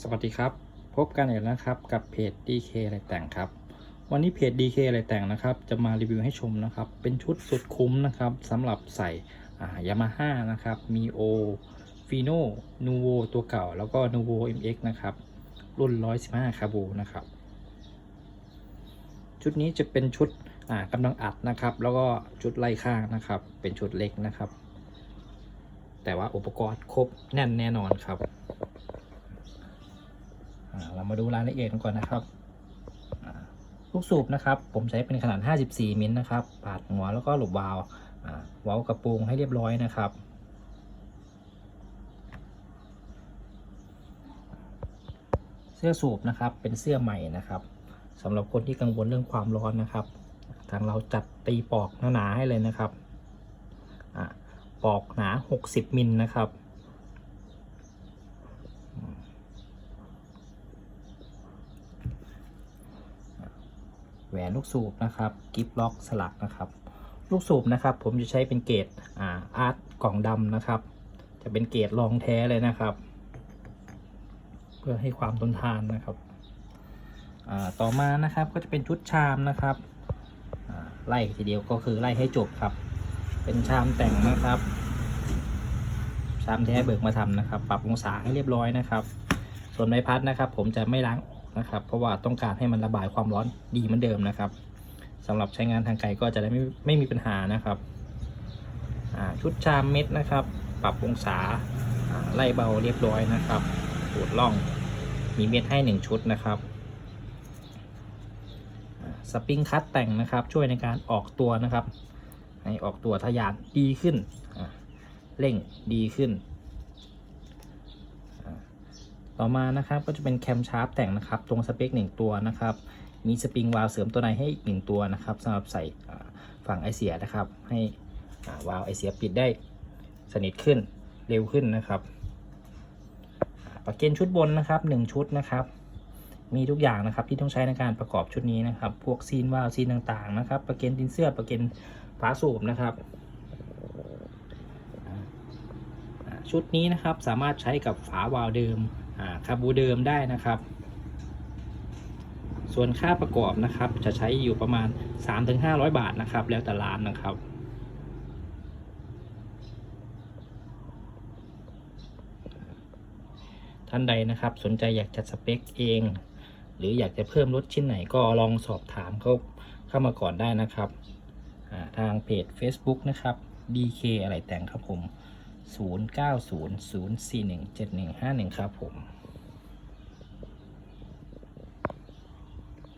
สวัสดีครับ พบกันอีกแล้วนะครับกับเพจ DK อะไรแต่งครับ วันนี้เพจ DK อะไรแต่งนะครับ จะมารีวิวให้ชมนะครับ เป็นชุดสุดคุ้มนะครับสำหรับใส่ยามาฮ่านะครับมีโอฟีโนนูโวตัวเก่า แล้วก็นูโว MX นะครับ รุ่น 115 คาบูนะครับ ชุดนี้จะเป็นชุดกำลังอัดนะครับ แล้วก็ชุดไล่ข้างนะครับ เป็นชุดเล็กนะครับ แต่ว่าอุปกรณ์ครบแน่นแน่นอนครับ เรามาดูรายละเอียดกันก่อนนะครับลูกสูบนะครับ ผมใช้เป็นขนาด 54 มิลนะครับปาดหัวแล้วก็หลบวาล์วาวาล์วกระโปรงให้เรียบร้อยนะครับเสื้อสูบนะครับเป็นเสื้อใหม่นะครับสำหรับคนที่กังวลเรื่องความร้อนนะครับ ทางเราจัดตีปอกหนาๆให้เลยนะครับอปอกหนา 60 มิลนะครับ หวนลูกสูบนะครับกิฟล็อกสลักนะครับ ลูกสูบนะครับ ผมจะใช้เป็นเกรดอ่าอาร์ตกล่องดำนะครับ จะเป็นเกรดรองแท้เลยนะครับ เพื่อให้ความทนทานนะครับต่อมานะครับก็จะเป็นชุดชามนะครับไล่ทีเดียวก็คือไล่ให้จบครับ เป็นชามแต่งนะครับ ชามแท้เบิกมาทำนะครับ ปรับองศาให้เรียบร้อยนะครับ ส่วนใบพัดนะครับ ผมจะไม่ล้างอ นะครับ เพราะว่าต้องการให้มันระบายความร้อนดีเหมือนเดิมนะครับสำหรับใช้งานทางไกลก็จะได้ไม่ไม่มีปัญหานะครับชุดชามเม็ดนะครับ ปรับองศาไล่เบาเรียบร้อยนะครับปูดล่องมีเม็ดให้หนึ่งชุดนะครับสปริงคัตแต่งนะครับ ช่วยในการออกตัวนะครับ ให้ออกตัวทะยานดีขึ้นเร่งดีขึ้น ต่อมานะครับก็จะเป็นแคมชาร์ปแต่งนะครับ ตรงสเปคหนึ่งตัวนะครับ มีสปริงวาล์วเสริมตัวในให้อีกหนึ่งตัวนะครับสำหรับใส่ฝั่งไอเสียนะครับ ให้วาล์วไอเสียปิดได้สนิทขึ้นเร็วขึ้นนะครับประเกนชุดบนนะครับหนึ่งชุดนะครับ มีทุกอย่างนะครับที่ต้องใช้ในการประกอบชุดนี้นะครับ พวกซีนวาล์วซีนต่างๆนะครับประเกนดินเสื้อประเกนฝาสูบนะครับอ่าอ่า ชุดนี้นะครับสามารถใช้กับฝาวาล์วเดิมคาบูเดิมได้นะครับ ส่วนค่าประกอบนะครับ จะใช้อยู่ประมาณ 3-500 บาทนะครับ แล้วแต่ร้านนะครับท่านใดนะครับ สนใจอยากจัดสเปคเอง หรืออยากจะเพิ่มรถชิ้นไหนก็ลองสอบถามเขาเข้ามาก่อนได้นะครับ ทางเพจ Facebook นะครับ DK อะไรแต่งครับผม 0900417151 ครับผม